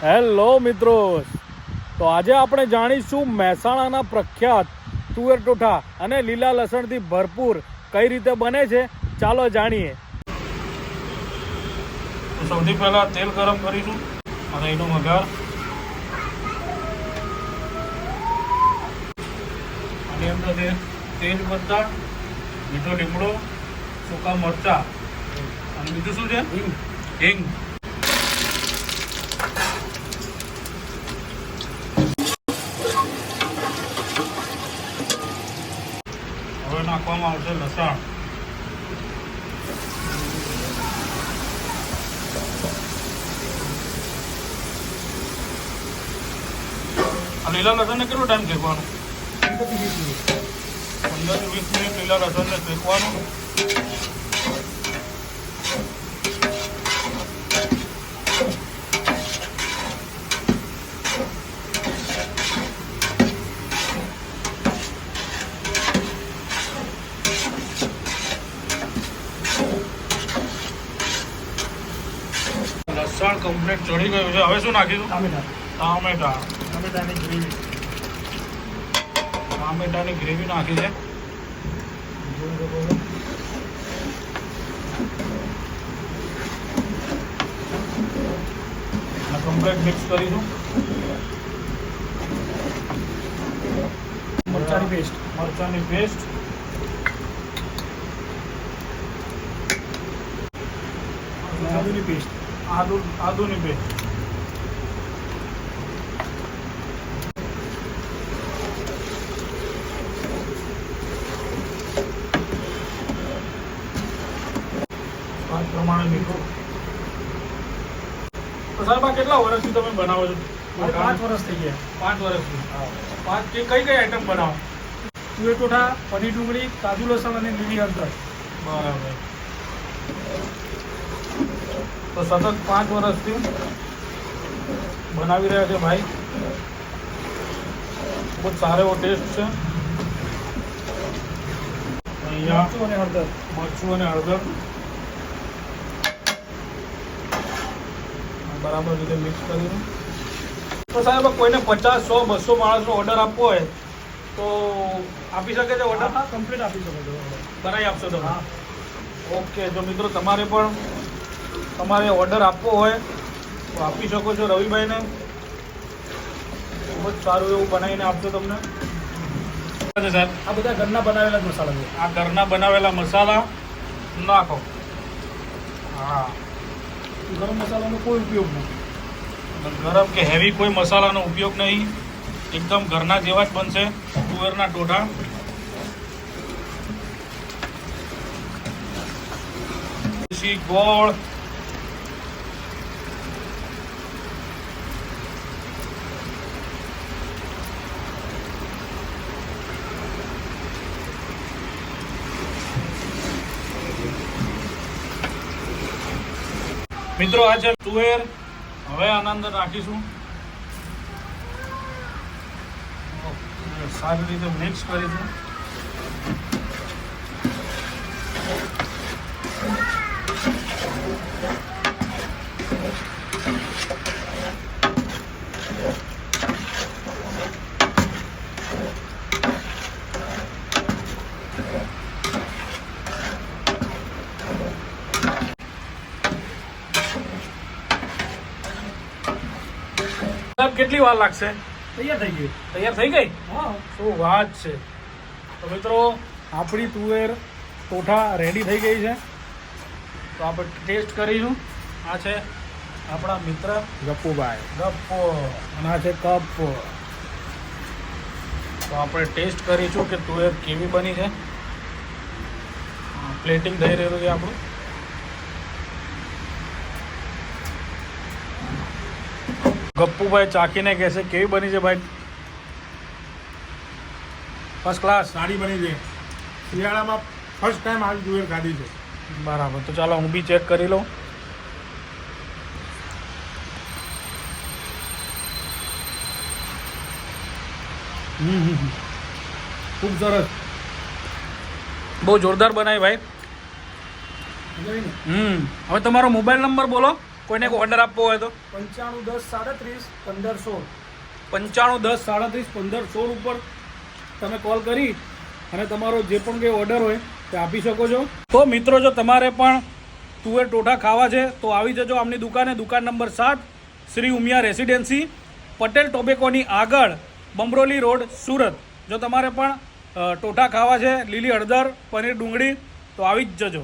Hello મિત્રો. તો આજે આપણે જાણીશું મહેસાણાના પ્રખ્યાત તુવેર ટોઠા અને લીલા લસણથી ભરપૂર કઈ રીતે બને છે? ચાલો જાણીએ. સૌથી પહેલા તેલ ગરમ કરીશું અને એનો વઘાર. આની અંદર તેજ પત્તા મીઠો લીમડો સૂકા મરચા અને બીજું શું છે? હિંગ. હવે નાખવામાં આવશે લસણ. લીલા લસણને કેટલો ટાઈમ શેકવાનું? પંદરથી વીસ મિનિટ લીલા લસણને શેકવાનું. લસણ કમ્પ્લીટ ચડી ગયું છે. હવે શું નાખીશું? ટામેટા. ટામેટા ટામેટાની ગ્રેવી. ટામેટાની ગ્રેવી નાખી છે. કમ્પ્લેટ મિક્સ કરીશું. મરચાની પેસ્ટ મરચાની પેસ્ટ આદુની પેસ્ટ આદુ આદુની બે. પ્રમાણે મીઠું સાહેબ કેટલા વર્ષથી તમે બનાવો છો? પાંચ વર્ષ થઈ ગયા. પાંચ વર્ષથી. પાંચ કઈ કઈ આઈટમ બનાવો? તુએ ટોઠા પનીર ડુંગળી કાજુ લસણ અને લીલી અંતર બરાબર. તો સતત પાંચ વર્ષથી બનાવી રહ્યા છે ભાઈ. ખૂબ જ સારો એવો ટેસ્ટ છે. અહીંયા મરચું અને હળદર. બરાબર રીતે મિક્સ કરીને. તો સાહેબ કોઈને પચાસ સો બસો માણસનો ઓર્ડર આપવો હોય તો આપી શકે છે ઓર્ડર કમ્પ્લીટ આપી શકો છો કરાવી આપશો તમે? હા. ઓકે જો મિત્રો તમારે પણ તમારે ઓર્ડર આપવો હોય તો આપી શકો છો રવિભાઈને. ખૂબ જ સારું એવું બનાવીને આપજો તમને. સાહેબ. આ બધા ઘરના બનાવેલા જ મસાલા છે. આ ઘરના બનાવેલા મસાલા નાખો. હા. ગરમ મસાલાનો કોઈ ઉપયોગ નથી. ગરમ કે હેવી કોઈ મસાલાનો ઉપયોગ નહીં. એકદમ ઘરના જેવા જ બનશે. તુવેરના ટોઢા ગોળ. મિત્રો આ છે તુવેર હવે આના અંદર રાખીશું સારી રીતે મિક્સ કરીશું. કેટલી વાર લાગશે? તૈયાર થઈ ગયું તૈયાર થઈ ગઈ? હા. શું વાત છે. તો મિત્રો આપણી તુવેર ટોઠા રેડી થઈ ગઈ છે. તો આપણે ટેસ્ટ કરીશું. આ છે આપણા મિત્ર ગપ્પુભાઈ. ગપ્પો. અને આ છે કપ. તો આપણે ટેસ્ટ કરીશું કે તુવેર કેવી બની છે. પ્લેટિંગ થઈ રહ્યું છે આપણું. ગપ્પુભાઈ ચાખીને કહેશે કેવી બની છે ભાઈ? ફર્સ્ટ ક્લાસ સાડી બની છે. શિયાળામાં ફર્સ્ટ ટાઈમ આવી તુવેર ખાધી છે. બરાબર. તો ચાલો હું બી ચેક કરી લઉં. ખૂબ સરસ. બહુ જોરદાર બનાવી ભાઈ. હમ. હવે તમારો મોબાઈલ નંબર બોલો. કોઈને ઓર્ડર આપવો હોય તો? પંચાણું દસ સાડત્રીસ પંદર સોળ. પંચાણું દસ? સાડત્રીસ પંદર સોળ ઉપર તમે કોલ કરી અને તમારો જે પણ કંઈ ઓર્ડર હોય તે આપી શકો છો. તો મિત્રો જો તમારે પણ તુવેર ટોઠા ખાવા છે તો આવી જજો આમની દુકાને. દુકાન નંબર સાત શ્રી ઉમિયા રેસિડેન્સી પટેલ ટોબેકોની આગળ બમરોલી રોડ સુરત. જો તમારે પણ ટોઠા ખાવા છે લીલી હળદર પનીર ડુંગળી તો આવી જ જજો.